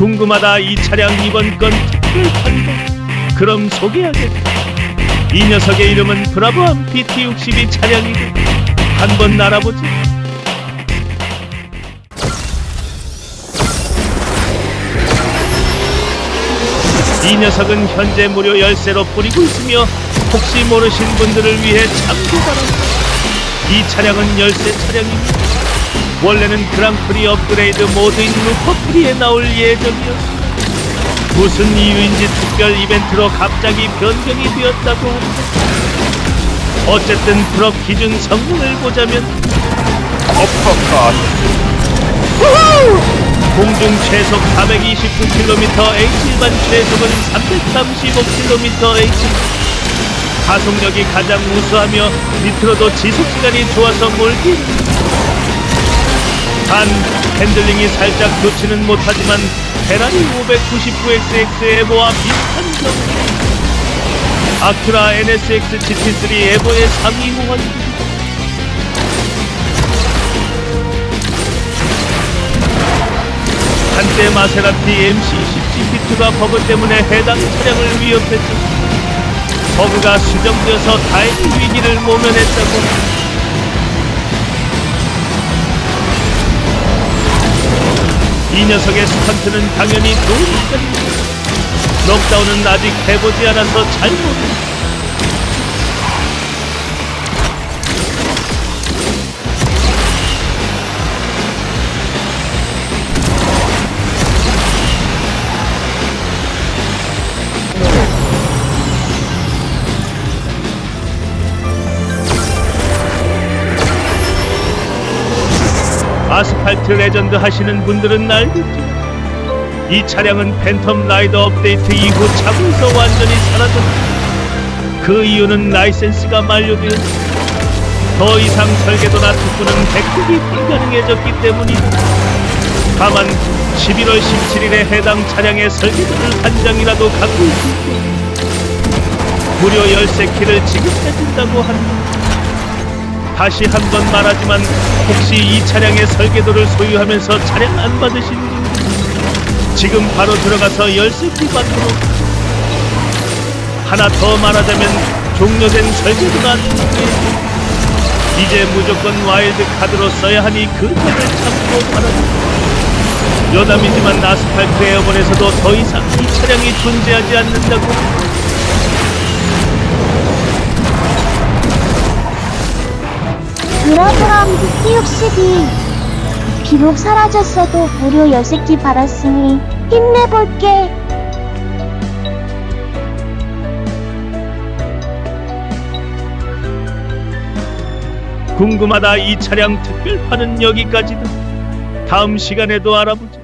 궁금하다 이 차량 이번 건 특별판다 그럼 소개하겠다 이 녀석의 이름은 브라보함 BT62 차량이고 한번 알아보자 이 녀석은 현재 무료 열쇠로 뿌리고 있으며 혹시 모르신 분들을 위해 참고 바랍니다. 이 차량은 열쇠 차량입니다. 원래는 그랑프리 업그레이드 모드인 루퍼프리에 나올 예정이었습니다. 무슨 이유인지 특별 이벤트로 갑자기 변경이 되었다고 합니다. 어쨌든 트럭 기준 성능을 보자면 어퍼컷 공중 최속 429km, H 일반 최속은 335km/h. 가속력이 가장 우수하며 밑으로도 지속 시간이 좋아서 몰기. 단 핸들링이 살짝 좋지는 못하지만 페라리 599XX 에보와 비슷한 점. 아큐라 NSX GT3 에보의 상위 호환. 한때 마세라티 MC10 GT2가 버그 때문에 해당 차량을 위협했죠. 버그가 수정되어서 다행히 위기를 모면했다고. 녀석의 스턴트는 당연히 노니까입니다. 록다운은 아직 해보지 않아서 잘 모릅니다. 아스팔트 레전드 하시는 분들은 알겠죠. 이 차량은 팬텀 라이더 업데이트 이후 차고에서 완전히 사라졌다. 그 이유는 라이센스가 만료되었습니다. 더 이상 설계도나 특구는 획득이 불가능해졌기 때문이다. 다만 11월 17일에 해당 차량의 설계도를 한 장이라도 갖고 있을 때 무료 열쇠 키를 지급해준다고 한다. 다시 한 번 말하지만 혹시 이 차량의 설계도를 소유하면서 차량 안 받으신 분들 지금 바로 들어가서 열쇠키 받도록 하나 더 말하자면 종료된 설계도가 등록돼 이제 무조건 와일드 카드로 써야 하니 그 점을 참고 바랍니다. 여담이지만 아스팔트 에어본에서도 더 이상 이 차량이 존재하지 않는다고 브라브람 BT62 비록 사라졌어도 무료 열쇠기 받았으니 힘내볼게 궁금하다 이 차량 특별판은 여기까지다. 다음 시간에도 알아보자.